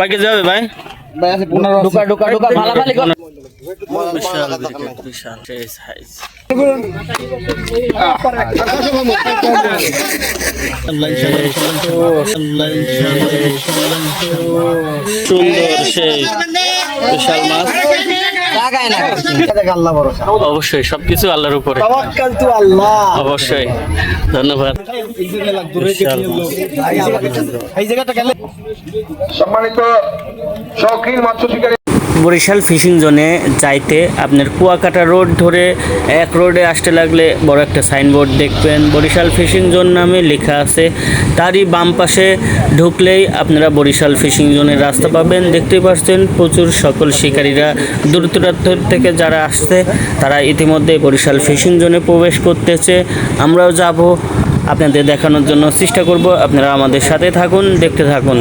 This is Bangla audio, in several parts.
কয় কেজি হবে ভাই? ভাই আছে পনেরো ঢুকা ঢুকা ঢুকা ভালাভালি কর বিশাল বিশাল সেই সাইজ সুন্দর সেই বিশাল মাছ। টাকায় না আল্লাহ ভরসা। অবশ্যই সবকিছু আল্লাহর উপরে। তাওয়াক্কাল তু আল্লাহ। অবশ্যই ধন্যবাদ। এই জায়গাটা সম্মানিত শৌখিন মৎস্য শিকারী বরিশাল ফিশিং জোনে যাইতে আপনার কুয়াকাটা রোড ধরে এক রোডে আসতে লাগলে বড় একটা সাইনবোর্ড দেখবেন। বরিশাল ফিশিং জোন নামে লেখা আছে। তারই বাম পাশে ঢুকলেই আপনারা বরিশাল ফিশিং জোনের রাস্তা পাবেন। দেখতেই পাচ্ছেন প্রচুর সকল শিকারীরা। দূর দূরান্ত থেকে যারা আসছে, তারা ইতিমধ্যে বরিশাল ফিশিং জোনে প্রবেশ করতেছে। আমরাও যাব। আপনাদের দেখানোর জন্য চেষ্টা করব। আপনারা আমাদের সাথে থাকুন, দেখতে থাকুন।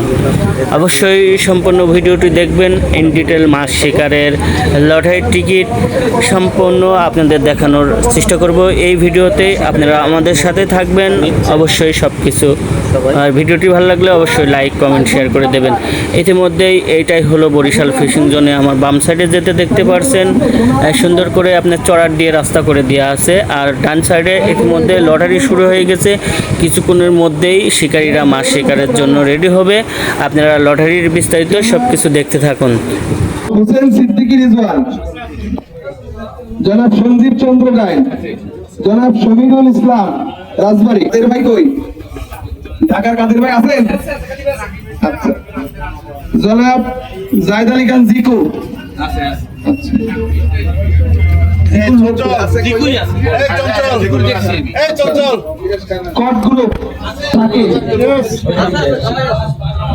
অবশ্যই সম্পূর্ণ ভিডিওটি দেখবেন। ইন ডিটেল মাছ শিকারের লটারির টিকিট সম্পূর্ণ আপনাদের দেখানোর চেষ্টা করব। এই ভিডিওতে আপনারা আমাদের সাথে থাকবেন। অবশ্যই সব কিছু আর ভিডিওটি ভালো লাগলে অবশ্যই লাইক কমেন্ট শেয়ার করে দেবেন। ইতিমধ্যেই এইটাই হলো বরিশাল ফিশিং জোনে আমার বাম সাইডে যেতে দেখতে পারছেন। সুন্দর করে আপনার চড়ার দিয়ে রাস্তা করে দেওয়া আছে। আর ডান সাইডে ইতিমধ্যে লটারি শুরু হয়ে গেছে। কিছুক্ষণের মধ্যেই শিকারীরা মাছ শিকারের জন্য রেডি হবে। আপনারা লটারির বিস্তারিত সব কিছু দেখতে থাকুন। জনাব সঞ্জীব চন্দ্র গাইন জনাব শহীদুল ইসলাম রাজবাড়ি। এর ভাই কই? ঢাকার কাদের ভাই আছেন? আচ্ছা। জনাব জায়দ আলী খান জিকু। আচ্ছা।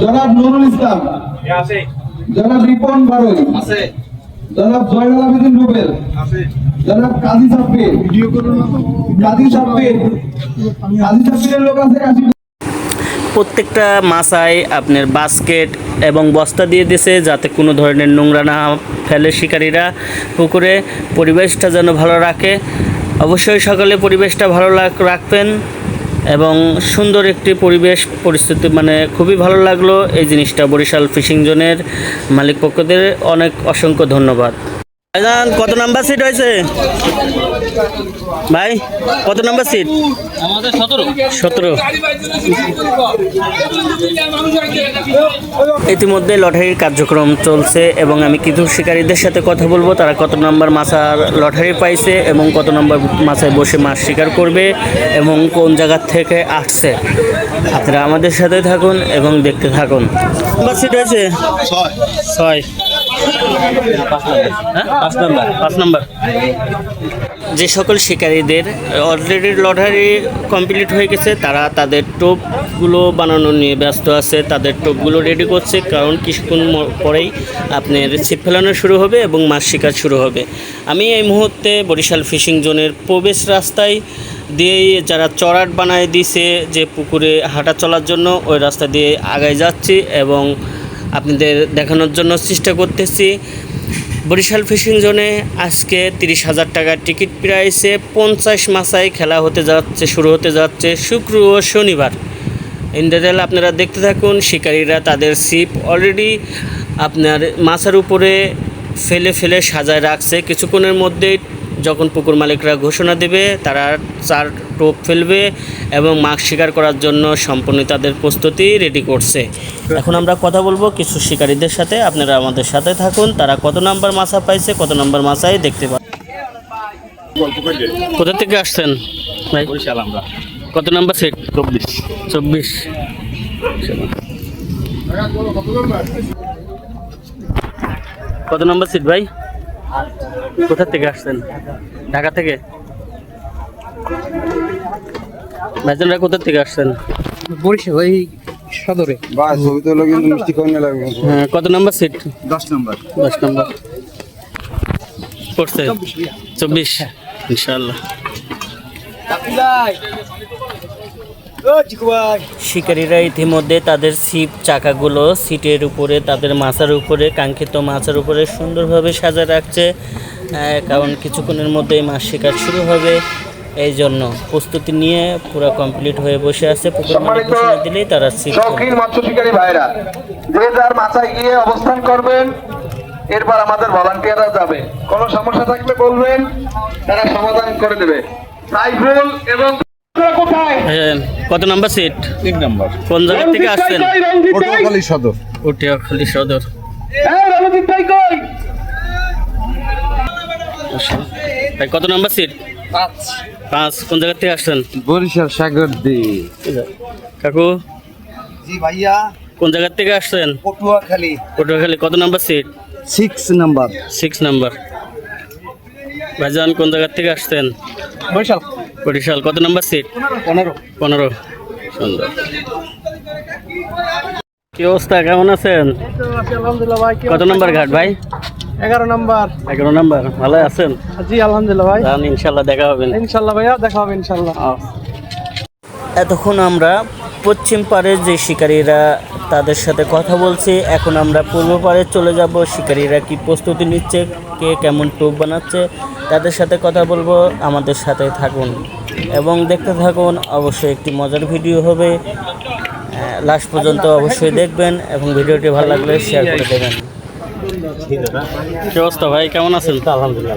জনাব নুরুল ইসলাম। জনাব রিপন বারই। জনাব জয়নাল আবেদিন রুবেল। জনাব কাজী কাজী কাজী সাব্বিরের লোক আছে কাশি প্রত্যেকটা মাছায় আপনার বাস্কেট এবং বস্তা দিয়ে দিছে যাতে কোনো ধরনের নোংরা না ফেলে শিকারীরা পুকুরে। পরিবেশটা যেন ভালো রাখে। অবশ্যই সকালে পরিবেশটা ভালো রাখবেন এবং সুন্দর একটি পরিবেশ পরিস্থিতি মানে খুবই ভালো লাগল। এই জিনিসটা বরিশাল ফিশিং জোনের মালিক পক্ষদের অনেক অসংখ্য ধন্যবাদ। ভাইজান কত নাম্বার সিট হয়েছে? ভাই কত নাম্বার সিট আমাদের সতেরো। সতেরো ইতিমধ্যে লটারির কার্যক্রম চলছে এবং আমি কিছু শিকারীদের সাথে কথা বলব। তারা কত নম্বর মাছার লটারি পাইছে এবং কত নম্বর মাছায় বসে মাছ শিকার করবে এবং কোন জায়গার থেকে আসছে। আপনারা আমাদের সাথে থাকুন এবং দেখতে থাকুন। নাম্বার সিট হয়েছে? ছয়। হ্যাঁ? পাঁচ যে সকল শিকারীদের অলরেডি লটারি কমপ্লিট হয়ে গেছে, তারা তাদের টোপগুলো বানানো নিয়ে ব্যস্ত আছে। তাদের টোপগুলো রেডি করছে, কারণ কিছুক্ষণ পরেই আপনার ছিপ ফেলানো শুরু হবে এবং মাছ শিকার শুরু হবে। আমি এই মুহূর্তে বরিশাল ফিশিং জোনের প্রবেশ রাস্তায় দিয়েই যারা চড়াট বানায় দিছে যে পুকুরে হাঁটা চলার জন্য, ওই রাস্তা দিয়ে আগায় যাচ্ছি এবং আপনাদের দেখানোর জন্য চেষ্টা করতেছি। বরিশাল ফিশিং জোনে আজকে তিরিশ হাজার টাকার টিকিট প্রাইসে পঞ্চাশ মাসায় খেলা হতে যাচ্ছে, শুরু হতে যাচ্ছে শুক্র ও শনিবার। ইন্টারভেল আপনারা দেখতে থাকুন, শিকারীরা তাদের সিপ অলরেডি আপনার মাছের উপরে ফেলে ফেলে সাজায় রাখছে। কিছুক্ষণের মধ্যেই যখন পুকুর মালিকরা ঘোষণা দেবে তারা চার টোপ ফেলবে এবং মাছ শিকার করার জন্য সম্পূর্ণ তাদের প্রস্তুতি রেডি করছে। এখন আমরা কথা বলব কিছু শিকারীদের সাথে। আপনারা আমাদের সাথে থাকুন। তারা কত নাম্বার মাছা পাইছে কত নাম্বার মাছাই দেখতে পাবেন কোথা থেকে আসছেন? ভাই কত নাম্বার সেট চব্বিশ। চব্বিশ। কত নম্বর সিট ভাই? কোথা থেকে আসছেন? ঢাকা থেকে? ভাইজানরা কোথা থেকে আসছেন? বরিশাল ওই সদরে। হ্যাঁ কত নম্বর সিট দশ নম্বর। দশ নম্বর। পড়ছে? চব্বিশ ইনশাল্লাহ শিকারীরা ইতিমধ্যে তাদের ছিপ চাকাগুলো সিটের উপরে তাদের মাথার উপরে কাঙ্ক্ষিত মাছের উপরে সুন্দরভাবে সাজা রাখছে কারণ কিছুক্ষণের মধ্যেই মাছ শিকার শুরু হবে। এই জন্য প্রস্তুতি নিয়ে পুরো কমপ্লিট হয়ে বসে আছে পুকুর মালিক ঘোষণা দিলেই তারা সিট শৌখিন মৎস্য শিকারী ভাইরা যে যার মাথায় গিয়ে অবস্থান করবেন এরপর আমাদের ভলান্টিয়াররা যাবে। কোনো সমস্যা থাকলে বলবেন তারা সমাধান করে দেবে। সাইফুল এবং কত নাম্বার সিট তিন নম্বর। কোন জায়গা থেকে আসছেন? পটুয়াখালী সদর। পটিয়াখালী সদর। ভাই কত নাম্বার সিট পাঁচ। কোন জায়গা থেকে আসছেন? বরিশাল সাগর দি কাকু? জি ভাইয়া। কোন জায়গা থেকে আসছেন? পটুয়াখালী। পটুয়াখালী কত number seat six number. Six number. ভাইজান কোন জায়গা থেকে আসছেন? বরিশাল। বরিশাল কত নাম্বার সিট পনেরো। পনেরো। সুন্দর। কি অবস্থা? কেমন আছেন? আলহামদুলিল্লাহ ভাই কত নাম্বার ঘাট ভাই? এগারো নাম্বার। এগারো নাম্বার। ভালো আছেন? জি আলহামদুলিল্লাহ ভাই। ইনশাল্লাহ দেখা ইনশাল্লাহ ভাইয়া দেখা হবে ইনশাল্লাহ। এতক্ষণ আমরা পশ্চিম পাড়ের যে শিকারীরা তাদের সাথে কথা বলছি। এখন আমরা পূর্ব পাড়ে চলে যাব। শিকারীরা কি প্রস্তুতি নিচ্ছে? কে কেমন টোপ বানাচ্ছে? তাদের সাথে কথা বলব। আমাদের সাথে থাকুন। এবং দেখতে থাকুন অবশ্যই একটি মজার ভিডিও হবে। লাস্ট পর্যন্ত অবশ্যই দেখবেন এবং ভিডিওটি ভালো লাগলে শেয়ার করে দেবেন। কি অবস্থা ভাই? কেমন আছেন? আলহামদুলিল্লাহ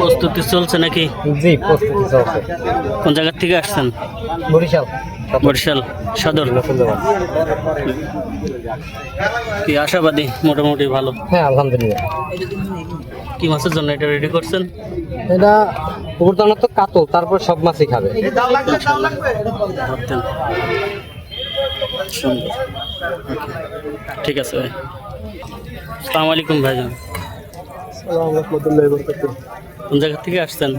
প্রস্তুতি চলছে নাকি? জি প্রস্তুতি চলছে। কোন জায়গা থেকে আসছেন? বরিশাল। বরিশাল সদর। কি আশাবাদী? মোটামুটি ভালো। হ্যাঁ আলহামদুলিল্লাহ। কি মাছের জন্য এটা রেডি করছেন? এটা পুকুর দানা তো কাতল তারপর সব মাছই খাবে। ঠিক আছে ভাই। সালাম আলাইকুম ভাইজান। কোন জায়গা থেকে আসছেন?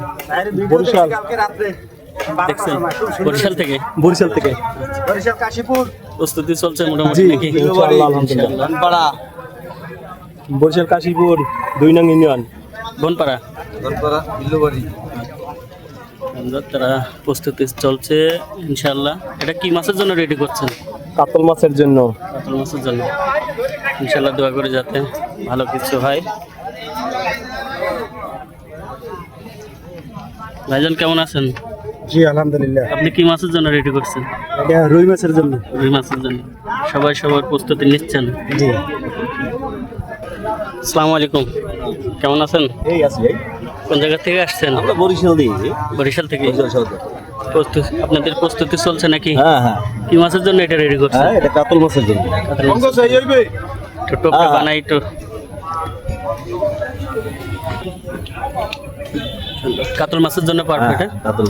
বরিশাল। দেখছেন? বরিশাল থেকে? বরিশাল থেকে। বরিশাল কাশীপুর। প্রস্তুতি চলছে মোটামুটি নাকি? আলহামদুলিল্লাহ। বরিশাল কাশীপুর দুই নং ইউনিয়ন। বনপাড়া? দরপাড়া বিল্লুবাড়ি। তারা প্রস্তুতি চলছে ইনশাল্লাহ এটা কি মাছের জন্য রেডি করছেন? কাতল মাছের জন্য। কাতল মাছের জন্য। ইনশাল্লাহ দোয়া করে যাতে ভালো কিছু হয়। ভাইজান কেমন আছেন? জি আলহামদুলিল্লাহ। আপনি কি মাছের জন্য রেডি করছেন? এটা রুই মাছের জন্য। রুই মাছের জন্য। সবাই সবার প্রস্তুতি নিচ্ছেন? জি। আসসালামু আলাইকুম। কেমন আছেন? এই আছে কোন জায়গা থেকে আসছেন? আমরা বরিশাল দিয়েছি বরিশাল থেকে? প্রস্তুতি আপনাদের প্রস্তুতি চলছে নাকি? হ্যাঁ হ্যাঁ। কি মাছের জন্য এটা রেডি করছেন? হ্যাঁ এটা কাতল মাছের জন্য। কাতল মাছ। একটু হ্যাঁ। বানাই একটু। কাতল মাছের জন্য পারফেক্ট হ্যাঁ, কাতল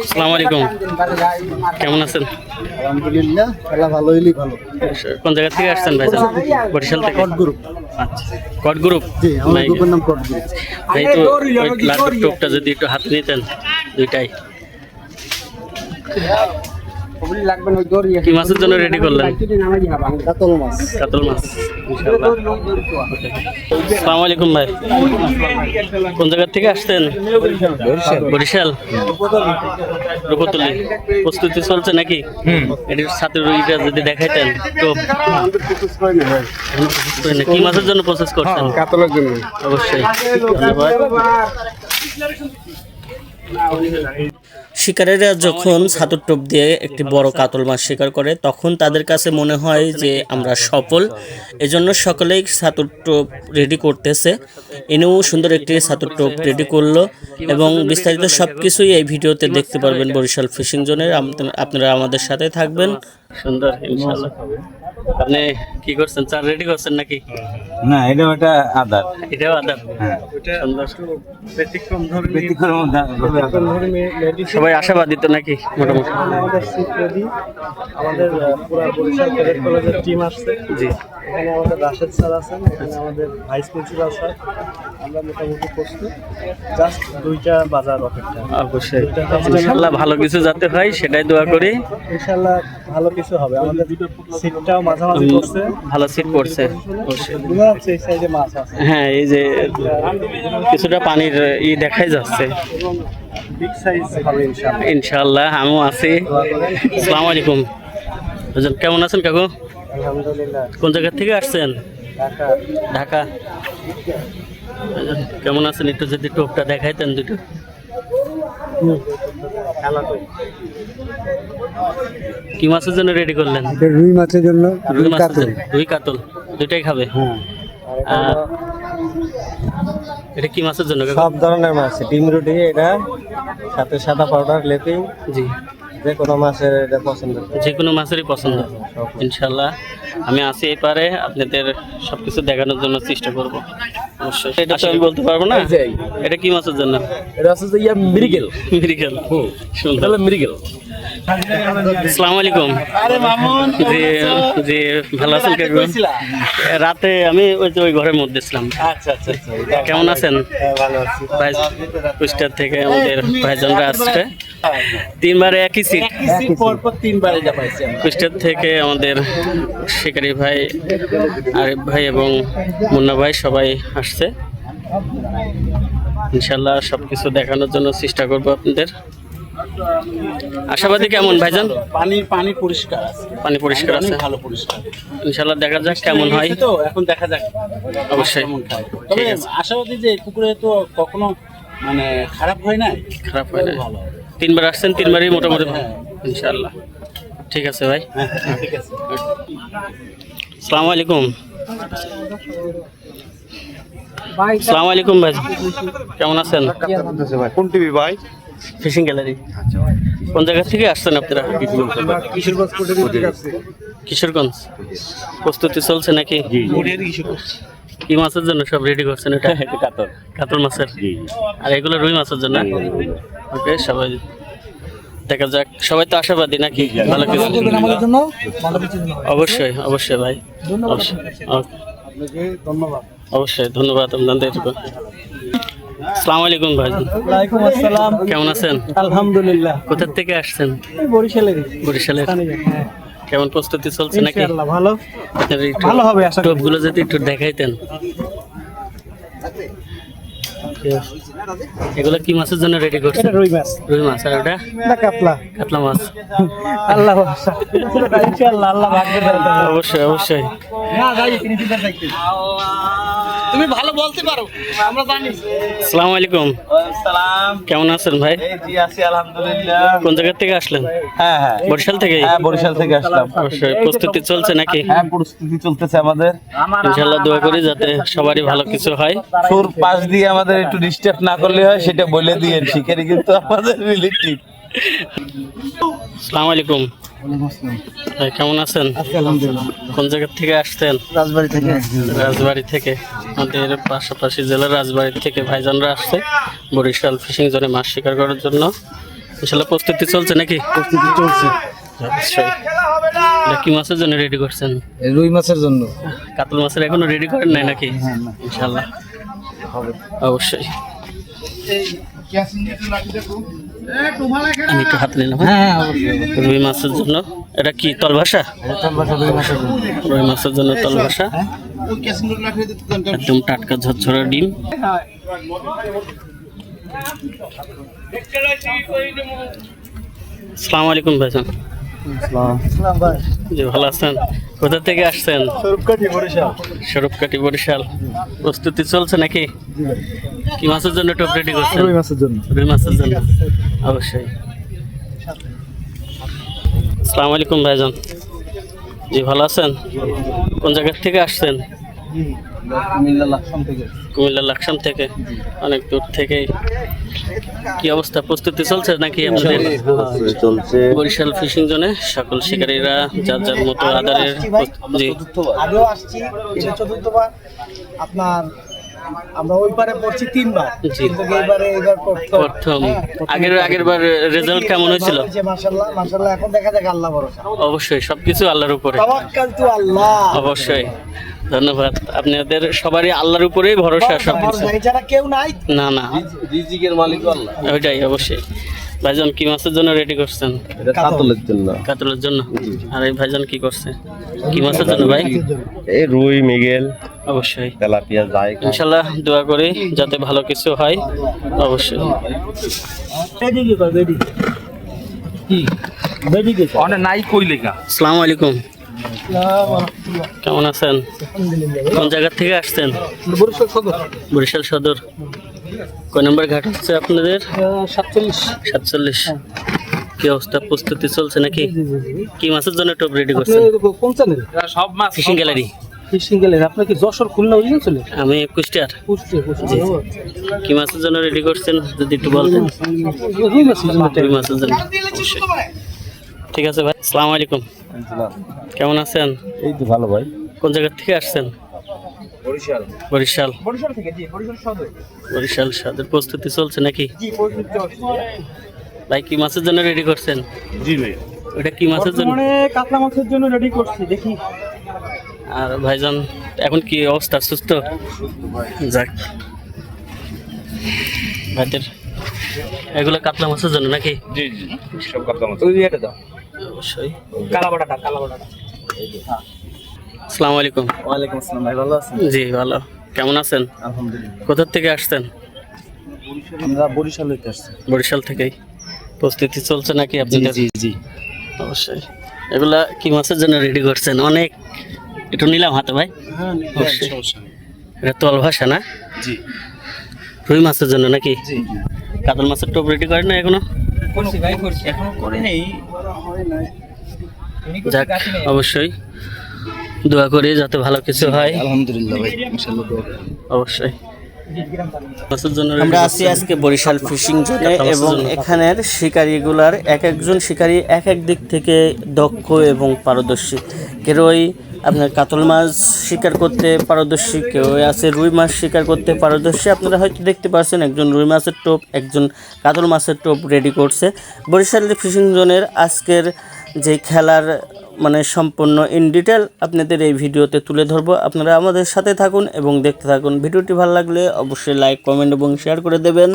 আসসালামু আলাইকুম। কেমন আছেন? আলহামদুলিল্লাহ খেলা ভালো। হইলেই ভালো কোন জায়গা থেকে আসছেন ভাইজান বরিশাল থেকে। কট গ্রুপ আচ্ছা কট গ্রুপ জি আমার গ্রুপের নাম কট গ্রুপ এই তো ওই লাড্ডুর টোপটা যদি একটু হাতে নিতেন দুইটাই। লাগবে না ওই দড়ি কি মাছের জন্য রেডি করলেন? কাতল মাছ। কাতল মাছ। আসসালামু আলাইকুম ভাই। কোন জায়গা থেকে আসছেন? বরিশাল। রূপতলি। প্রস্তুতি চলছে নাকি? এটির সাথে রুইটা যদি দেখাইতেন তো কি মাছের জন্য প্রসেস করছেন? কাতলের জন্য। অবশ্যই। ধন্যবাদ। শিকারীরা যখন ছাতুর টোপ দিয়ে একটি বড় কাতল মাছ শিকার করে তখন তাদের কাছে মনে হয় যে আমরা সফল। এজন্য সকলেই ছাতুর টোপ রেডি করতেছে। এনেও সুন্দর একটি ছাতুর টোপ রেডি করল এবং বিস্তারিত সব কিছুই এই ভিডিওতে দেখতে পারবেন বরিশাল ফিশিং জোনের। আপনারা আমাদের সাথে থাকবেন। সুন্দর ইনশাআল্লাহ আপনি কি করছেন? চার রেডি করছেন নাকি? না এটা ওটা আদার। এটাও আদার। সবাই আশাবাদী তো নাকি? মোটামুটি। আমাদের পুরো বরিশাল ক্যাডেট কলেজের টিম আসছে। জি। এখানে আমাদের রাশেদ স্যার আছেন এখানে আমাদের ভাইস প্রিন্সিপাল স্যার আমরা মোটামুটি প্রস্তুত। জাস্ট দুইটা বাজার অপেক্ষা। অবশ্যই। ইনশাল্লাহ ভালো কিছু যাতে হয় সেটাই দোয়া করি। ইনশাল্লাহ ভালো কিছু হবে। আমাদের সিটটাও মাঝামাঝি করছে। ভালো সিট আছে। হ্যাঁ এই যে কিছুটা পানির ই দেখাই যাচ্ছে। ইনশাল্লাহ। আমিও আছি। আসসালামু আলাইকুম কেমন আছেন কাকু? কোন জায়গা থেকে আসছেন? ঢাকা। কেমন আছেন? একটু যদি টোপটা দেখাইতেন দুটো। কি মাছের জন্য রেডি করলেন? রুই মাছের জন্য রুই মাছের রুই কাতল দুইটাই খাবে? আর এটা কি মাছের জন্য সব ধরনের মাছ ডিম রুটি এটা সাথে সাদা পাউডার লেপিং। জি। যে কোনো মাছের এটা পছন্দ। যে কোনো মাছেরই পছন্দ। ইনশাল্লাহ। আমি আছি এই পারে আপনাদের সবকিছু দেখানোর জন্য চেষ্টা করব। অবশ্যই। এটা তো আমি বলতে পারব না। এটা কি মাছের জন্য? এটা হচ্ছে যে ইয়া মিরিকেল মিরিকেল তাহলে মিরিকেল আসসালামু আলাইকুম জি জি ভালো আছেন কাকু? রাতে আমি ওই যে ওই ঘরের মধ্যে ছিলাম। আচ্ছা আচ্ছা আচ্ছা কেমন আছেন? ভালো কুষ্টার থেকে আমাদের ভাইজানরা আসছে। তিনবারে একই সিট কুষ্টার থেকে আমাদের শিকারি ভাই আরিফ ভাই এবং মুন্না ভাই সবাই আসছে। ইনশাল্লাহ সব কিছু দেখানোর জন্য চেষ্টা করব আপনাদের। আশাবাদী কেমন ভাইজান? পানি পানি পরিষ্কার আছে। পানি পরিষ্কার আছে? ভালো পরিষ্কার। ইনশাল্লাহ দেখা যাক কেমন হয়। তো এখন দেখা যাক অবশ্যই। ঠিক তবে আছে। আশাবাদী যে পুকুরে তো কখনো মানে খারাপ হয় না খারাপ হয় না ভালো তিনবার আসছেন তিনবারই মোটামুটি ইনশাআল্লাহ। ঠিক আছে ভাই। ঠিক আছে। আসসালামু আলাইকুম আসসালামু আলাইকুম ভাই। কেমন আছেন? কোন টিভি ভাই? Fishing gallery. কোন জায়গা থেকে আসছেন আপনারা? কিশোরগঞ্জ। প্রস্তুতি চলছে নাকি? কি মাছের জন্য সব রেডি করছেন এটা? কাতল। কাতল মাছের? আর এগুলো রুই মাছের জন্য? ওকে সবাই দেখা যাক। সবাই তো আশাবাদী নাকি? ভালো কিছু? অবশ্যই অবশ্যই ভাই। অবশ্যই। ধন্যবাদ। অবশ্যই ধন্যবাদ আপনাদের। আসসালামু আলাইকুম ভাই। ওয়ালাইকুম আসসালাম। কেমন আছেন? আলহামদুলিল্লাহ। কোথা থেকে আসছেন? বরিশালের। বরিশালের কেমন প্রস্তুতি চলছে নাকি? ভালো। ভালো হবে আশা করি। যদি একটু দেখাইতেন। এগুলো কি মাছের জন্য রেডি করছেন? রুই মাছ। রুই মাছ আর ওটা? কাতলা। কাতলা মাছ। আল্লাহ ইনশাআল্লাহ আল্লাহ অবশ্যই অবশ্যই। না যাই তিনি চিন্তা থাকতে তুমি ভালো বলতে পারো আমরা জানি। আসসালামু আলাইকুম। সালাম। কেমন আছেন ভাই? এই জি আছি আলহামদুলিল্লাহ। কোন জায়গা থেকে আসলেন? হ্যাঁ হ্যাঁ। বরিশাল থেকে হ্যাঁ বরিশাল থেকে আসলাম। অবশ্যই। প্রস্তুতি চলছে নাকি? হ্যাঁ প্রস্তুতি চলতেছে আমাদের। ইনশাল্লাহ দোয়া করি যাতে সবারই ভালো কিছু হয়। সুর পাশ দিয়ে আমাদের একটু ডিস্টার্ব না করলে হয় সেটা বলে দিয়ে শিকারি কিন্তু আমাদের রিলেটিভ আসসালামু আলাইকুম। ভাই কেমন আছেন? কোন জায়গা থেকে আসছেন? রাজবাড়ি থেকে। রাজবাড়ি থেকে। আমাদের পাশাপাশি জেলার রাজবাড়ি থেকে ভাইজানরা আসছে। বরিশাল ফিশিং জোনে মাছ শিকার করার জন্য। ইনশাল্লাহ প্রস্তুতি চলছে নাকি? প্রস্তুতি চলছে। অবশ্যই। এটা কি মাছের জন্য রেডি করছেন? রুই মাছের জন্য। কাতল মাছের এখনও রেডি করেন নাই নাকি? ইনশাল্লাহ। অবশ্যই। আমি একটু হাতে নিলাম হ্যাঁ? হ্যাঁ রুই মাছের জন্য। এটা কি তলভাষা রুই মাছের জন্য। তলভাষা একদম টাটকা ঝরঝরা ডিম। আসসালামু আলাইকুম ভাইজান। জি ভালো আছেন? কোথা থেকে আসছেন? স্বরূপকাঠি বরিশাল। স্বরূপকাঠি বরিশাল। প্রস্তুতি চলছে নাকি? কি মাছের জন্য টপ রেডি করছেন? রুই মাছের জন্য। রুই মাছের জন্য। অবশ্যই। আসসালামু আলাইকুম ভাইজান। জি ভালো আছেন? কোন জায়গার থেকে আসছেন? কুমিল্লা লাকসাম থেকে। অনেক দূর থেকেই। কি অবস্থা? প্রস্তুতি চলছে নাকি আপনাদের? চলছে বরিশাল ফিশিং জোনে সকল শিকারীরা যার যার মতো আদারের জি। আগেও আসছি। এটা চতুর্থবার। আপনার আমরা ওই পারে পড়ছি তিনবার। কিন্তু এইবারে এবার প্রথম। আগের আগের বার রেজাল্ট কেমন হয়েছিল? মাশাআল্লাহ মাশাআল্লাহ এখন দেখা যাক আল্লাহ ভরসা। অবশ্যই সবকিছু আল্লাহর উপরে। তাওয়াক্কাল তু আল্লাহ। অবশ্যই। ধন্যবাদ। আপনাদের সবারই আল্লাহর উপরেই ভরসা সব কিছু কেউ নাই। না না। রিজিকের মালিক আল্লাহ। ওইটাই অবশ্যই। ভাইজান কি মাছের জন্য রেডি করছেন? এটা কাতলের জন্য। কাতলের জন্য? আর এই ভাইজান কি করছে? কি মাছের জন্য ভাই? এই রুই মৃগেল অবশ্যই। তেলাপিয়া যায় ইনশাল্লাহ দোয়া করি যাতে ভালো কিছু হয়। অবশ্যই। বেডি কি কর বেডি? কি? বেডি কি অনেক নাই কই লেখা আসসালামু আলাইকুম। কেমন আছেন? কোন জায়গা থেকে আসছেন? বরিশাল সদর। বরিশাল সদর। কয় নম্বর ঘাট হচ্ছে আপনাদের? সাতচল্লিশ। সাতচল্লিশ। কি অবস্থা? প্রস্তুতি চলছে নাকি? কি মাছের জন্য টপ রেডি করছেন? কোন চ্যানেল ফিশিং গ্যালারি। ফিশিং কি যশোর খুলনা ওই চলে আমি কুষ্টিয়ার। পুষতে কি মাছের জন্য রেডি করছেন? যদি একটু বলতেন। মাছ রুই মাছের জন্য। অবশ্যই। ঠিক আছে ভাই আসসালামু আলাইকুম। কেমন আছেন? এই তো ভালো ভাই। কোন জায়গা থেকে আসছেন? বরিশাল। বরিশাল। বরিশাল থেকে জি বরিশাল সদর। বরিশাল সাদের প্রস্তুতি চলছে নাকি? জি বরিশাল ভাই কি মাছের জন্য রেডি করছেন? জি ভাই। ওটা কি মাছের জন্য? কাতলা মাছের জন্য রেডি করছি দেখি। আর ভাইজান এখন কি অবস্থা? সুস্থ? যাক। ভাইদের এগুলো কাতলা মাছের জন্য নাকি? জি জি সব কথা মতো ওই এটা দাও। অবশ্যই। কালাবাটাটা কালাবাটাটা। আসসালামু আলাইকুম। ওয়ালাইকুম আসসালাম ভাই ভালো আছেন? জি ভালো। কেমন আছেন? আলহামদুলিল্লাহ। কোথা থেকে আসছেন? আমরা বরিশাল হইতে আসছি। বরিশাল থেকেই। প্রস্তুতি চলছে নাকি আপনাদের? জি অবশ্যই। এগুলা কি মাছের জন্য রেডি করছেন? অনেক। একটু নিলাম হাতে ভাই। হ্যাঁ অবশ্যই। এটা তল ভাষা না? জি। রুই মাছের জন্য নাকি? জি কাতল মাছের টপ রেডি করেন না এখনও? এখনও করে নেই। যাক অবশ্যই। দোয়া করি যাতে ভালো কিছু হয়। আলহামদুলিল্লাহ ভাই ইনশাআল্লাহ অবশ্যই। আমরা আছি আজকে বরিশাল ফিশিং জোনে এবং এখানের শিকারিগুলার এক একজন শিকারী এক এক দিক থেকে দক্ষ এবং পারদর্শী। কেউই আপনার কাতল মাছ শিকার করতে পারদর্শী কেউ আছে রুই মাছ শিকার করতে পারদর্শী। আপনারা হয়তো দেখতে পাচ্ছেন একজন রুই মাছের টোপ একজন কাতল মাছের টোপ রেডি করছে। বরিশাল ফিশিং জোনের আজকের যে খেলার মানে সম্পূর্ণ ইন ডিটেল আপনাদের এই ভিডিওতে তুলে ধরবো। আপনারা আমাদের সাথে থাকুন এবং দেখতে থাকুন। ভিডিওটি ভালো লাগলে অবশ্যই লাইক কমেন্ট এবং শেয়ার করে দেবেন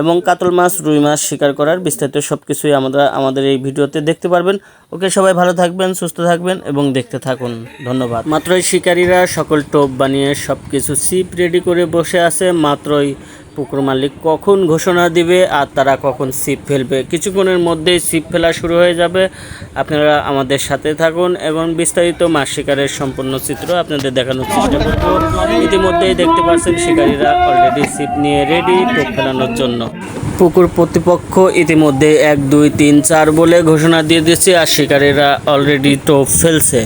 এবং কাতল মাছ, রুই মাছ শিকার করার বিস্তারিত সব কিছুই আমরা আমাদের এই ভিডিওতে দেখতে পারবেন। ওকে, সবাই ভালো থাকবেন, সুস্থ থাকবেন এবং দেখতে থাকুন। ধন্যবাদ। মাত্রই শিকারীরা সকল টোপ বানিয়ে সব কিছু সিপ রেডি করে বসে আছে। মাত্রই পুকুর মালিক কখন ঘোষণা দিবে আর তারা কখন সিপ ফেলবে? কিছুক্ষণের মধ্যেই সিপ ফেলা শুরু হয়ে যাবে। আপনারা আমাদের সাথে থাকুন এবং বিস্তারিত মাছ শিকারের সম্পূর্ণ চিত্র আপনাদের দেখানোর চেষ্টা করব। ইতিমধ্যেই দেখতে পাচ্ছেন শিকারীরা অলরেডি সিপ নিয়ে রেডি টোপ ফেলানোর জন্য। পুকুর প্রতিপক্ষ ইতিমধ্যে এক, দুই, তিন, চার বলে ঘোষণা দিয়ে দিচ্ছে আর শিকারীরা অলরেডি টোপ ফেলছে।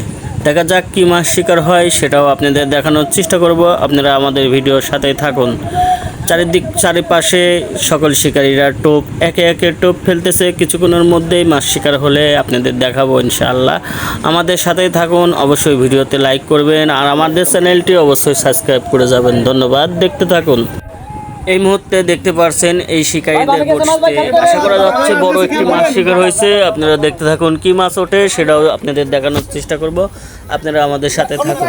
দেখা যাক কী মাছ শিকার হয় সেটাও আপনাদের দেখানোর চেষ্টা করব। আপনারা আমাদের ভিডিওর সাথে থাকুন। চারিদিক চারিপাশে সকল শিকারীরা টোপ, একে একে টোপ ফেলতেছে। কিছুক্ষণের মধ্যেই মাছ শিকার হলে আপনাদের দেখাবো ইনশাআল্লাহ। আমাদের সাথেই থাকুন, অবশ্যই ভিডিওতে লাইক করবেন, আর আমাদের চ্যানেলটি অবশ্যই সাবস্ক্রাইব করে যাবেন। ধন্যবাদ, দেখতে থাকুন। এই মুহূর্তে দেখতে পারছেন এই শিকারীদের বসতে আশা করা যাচ্ছে বড় একটি মাছ শিকার হয়েছে। আপনারা দেখতে থাকুন কি মাছ ওঠে সেটাও আপনাদের দেখানোর চেষ্টা করব। আপনারা আমাদের সাথে থাকুন।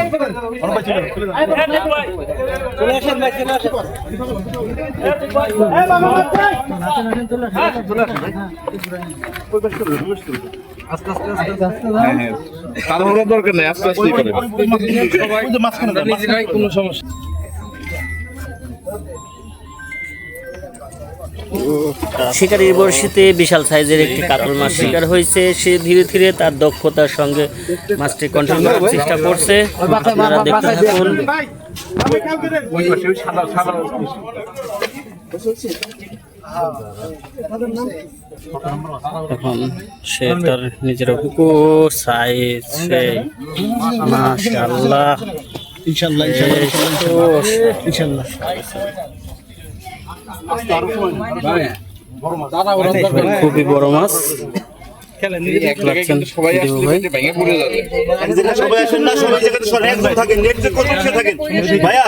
তাড়াহুড়োর দরকার নেই আস্তে আস্তে করে। শিকারির বড়শিতে বিশাল সাইজের একটি কাতল মাছ শিকার হয়েছে। সে ধীরে ধীরে তার দক্ষতার সঙ্গে মাছটি কন্ট্রোল করার চেষ্টা করছে। আপনারা দেখতে থাকুন। এখন সে তার নিজের ও সাইজ সে মাশাআল্লাহ। ইনশাআল্লাহ ইনশাআল্লাহ। খুবই বড় মাছ। ভাইয়া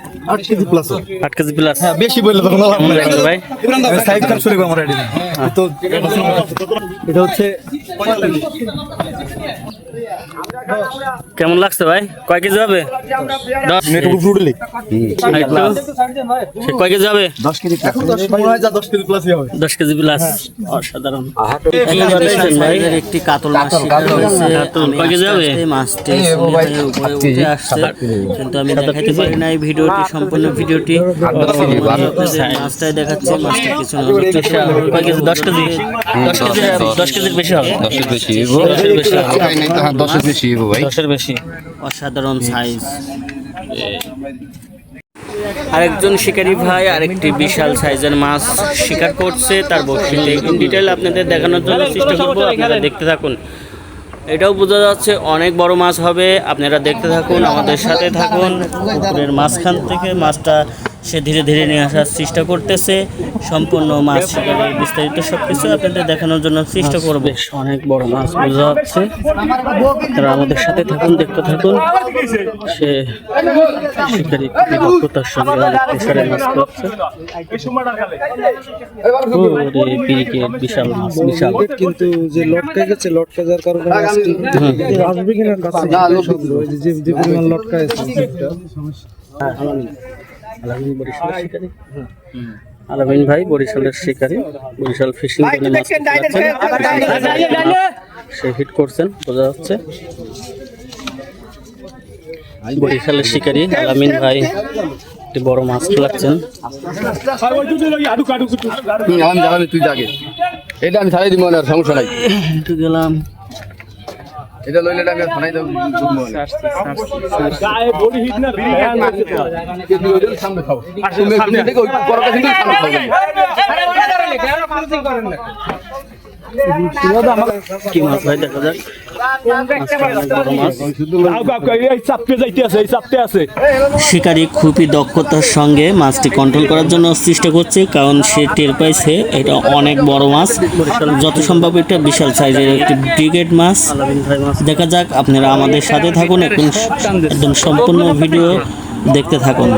8 কেজি প্লাস 8 কেজি প্লাস হ্যাঁ বেশি বললে তখন লাভ নাই ভাই। সাইজ কাট শুরু আমরা রেডি। তো এটা হচ্ছে কেমন লাগছে ভাই? কয় কেজি হবে? দশ। কয় কেজি হবে? দশ কেজি প্লাস অসাধারণ। ভাই। একটি কাতল মাছ শিকার হয়েছে কাতল, আমি কয় কেজি হবে? মাছটি উঠে আসছে। কিন্তু আমি দেখাতে পারি নাই ভিডিওটি সম্পূর্ণ ভিডিওটি। মাছটাই দেখাচ্ছে মাছটা কিছু কেজি? দশ কেজি। দশ কেজি দশ কেজির বেশি হবে। বেশি। দশের বেশি হবে। দশের বেশি ভাই। দশের বেশি। অসাধারণ সাইজ আরেকজন শিকারী ভাই আরেকটি বিশাল সাইজের মাছ শিকার করছে তার ইন ডিটেল আপনাদের দেখানোর জন্য চেষ্টা করব আপনারা দেখতে থাকুন। এটাও বোঝা যাচ্ছে অনেক বড় মাছ হবে আপনারা দেখতে থাকুন আমাদের সাথে থাকুন। পুকুরের মাঝখান থেকে মাছটা সে ধীরে ধীরে নিয়ে আসার চেষ্টা করতেছে। সম্পূর্ণ মাছ শিকারের বিস্তারিত সব কিছু আপনাদের দেখানোর জন্য চেষ্টা করবে। অনেক বড় মাছ বোঝা যাচ্ছে। তারা আমাদের সাথে থাকুন দেখতে থাকুন। সে শিকারি দক্ষতার সঙ্গে অনেক প্রেসারে মাছ পিরিকেট বিশাল মাছ বিশাল। কিন্তু যে লটকা গেছে লটকা যাওয়ার কারণে আসবে কিনা যে পরিমাণ লটকা আছে। আলামিন বরিশালের শিকারি। আলামিন ভাই বরিশালের শিকারি। বরিশাল ফিশিং মাছ সে হিট করছেন বোঝা যাচ্ছে। বরিশালের শিকারি আলামিন ভাই একটি বড় মাছ খেলাচ্ছেন। তুই যাকে এটা আমি ছাড়াই দিব না সমস্যা নাই। গেলাম। এটা লইলে আমি ছাড়াই দেবো সামনে খাব ওই বড় কাছে সামনে খাব শিকারী খুবই দক্ষতার সঙ্গে মাছটি কন্ট্রোল করার জন্য চেষ্টা করছে, কারণ সে টের পাইছে এটা অনেক বড় মাছ। যত সম্ভব এটা বিশাল সাইজের একটি ব্রিগেড মাছ। দেখা যাক আপনারা আমাদের সাথে থাকুন। একদম সম্পূর্ণ ভিডিও দেখতে থাকুন।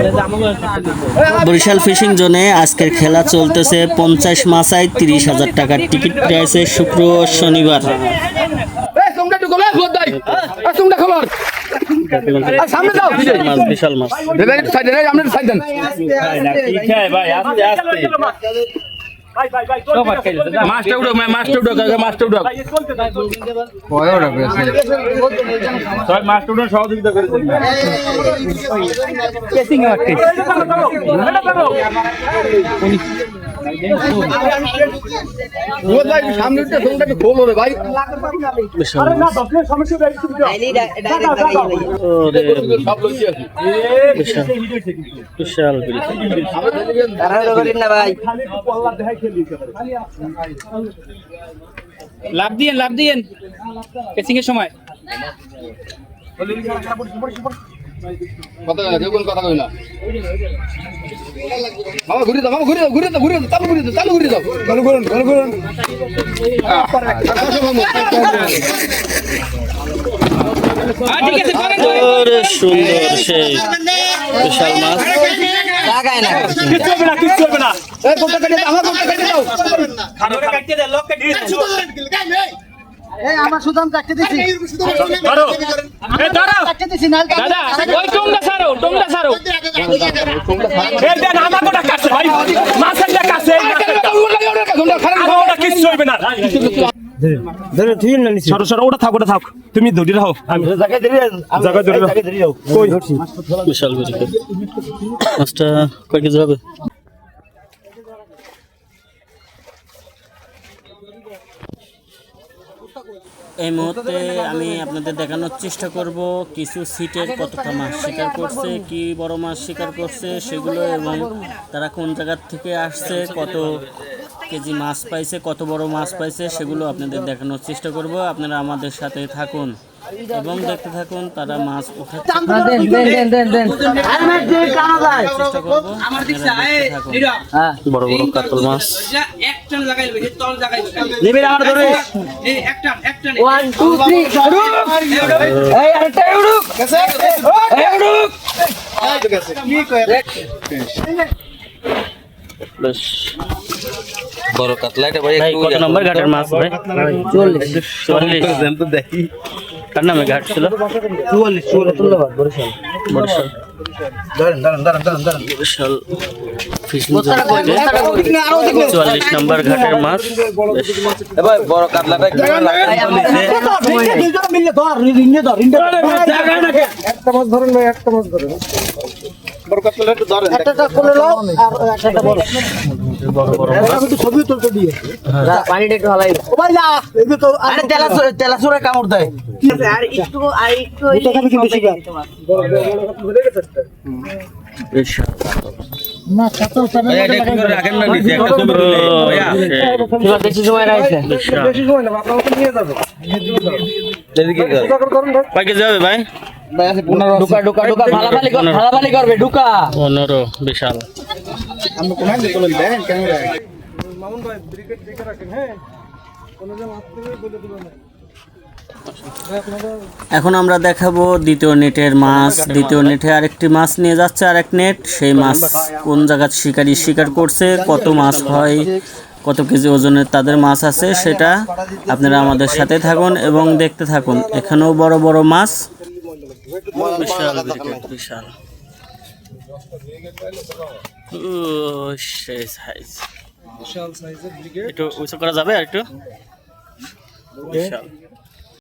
বরিশাল ফিশিং জোনে আজকের খেলা চলতেছে পঞ্চাশ মাসায় তিরিশ হাজার টাকার টিকিট প্রাইসে শুক্র ও শনিবার। মাছ বিশাল মাছ। মাছটা উঠো মাছটা উঠো মাছটা উঠো মাছটা উঠো সহযোগিতা করে সামনে একটু খোলো রে ভাই। বিশাল মাছ ওরে সব লইছি আছি বিশাল বিশাল বিশাল লাভ দিয়েন লাভ দিয়েন। কেসিং এর সময়। কথা কই না কেউ কোনো কথা কই না। মামা ঘুরে দাও মামা ঘুরে দাও ঘুরে দাও ঘুরে দাও চালু ঘুরে দাও চালু ঘুরে দাও। চালু করুন চালু করুন। হ্যাঁ ঠিক আছে করেন করেন। ওরে দাও সেই বিশাল মাছ এই আমার কোটা কেটে দাও দাদা ওই টোংটা সারো টোংটা সারো। ধরে ঠিক না সরো সরো ওটা থাক ওটা থাক। তুমি ধরে রাখো আমি জায়গায় ধরে রাখো। কই? বিশাল বিশাল মাছটা কয় কেজি হবে? এই মুহূর্তে আমি আপনাদের দেখানোর চেষ্টা করব কিছু সিটের কতটা মাছ শিকার করছে, কি বড় মাছ শিকার করছে, সেগুলো এবং তারা কোন জায়গার থেকে আসছে, কত কেজি মাছ পাইছে, কত বড় মাছ পাইছে, সেগুলো আপনাদের দেখানোর চেষ্টা করব। আপনারা আমাদের সাথে থাকুন। এবং দেখতে থাকুন তারা মাছ উঠাচ্ছে চেষ্টা করব। থাকুন। বড় বড় কাতল মাছ। একটা বেশ। বড় কাতলা এটা ভাই কত নম্বর ঘাটের মাছ ভাই? চল্লিশ। চল্লিশ। দেখি। কার নামে ঘাট ছিল। চুয়াল্লিশ বরিশাল। বরিশাল। নম্বর ঘাটের মাছ। এবার বড় কাতলাটা কি একটা মাছ ধরেন। ভাই একটা মাছ ধরেন পানিটা একটু হালাই তেলাচুরা কামড় দেয় আর বেশি সময় রাখছে ভাই? পনেরো বিশাল। মামুন ভাই ব্রিকেট দেখে রাখেন হ্যাঁ? বলে দিবেন এখন আমরা দেখাবো দ্বিতীয় নেটের মাছ। দ্বিতীয় নেটে আরেকটি মাছ নিয়ে যাচ্ছে আরেক নেট। সেই মাছ কোন জায়গার শিকারি শিকার করছে? কত মাছ হয়? কত কেজি ওজনের তাদের মাছ আছে? সেটা আপনারা আমাদের সাথে থাকুন এবং দেখতে থাকুন। এখানেও বড় বড় মাছ। বিশাল ব্রিকেট বিশাল। ও, সেই সাইজ বিশাল সাইজের ব্রিকেট একটু উঁচু করা যাবে আর একটু? বিশাল।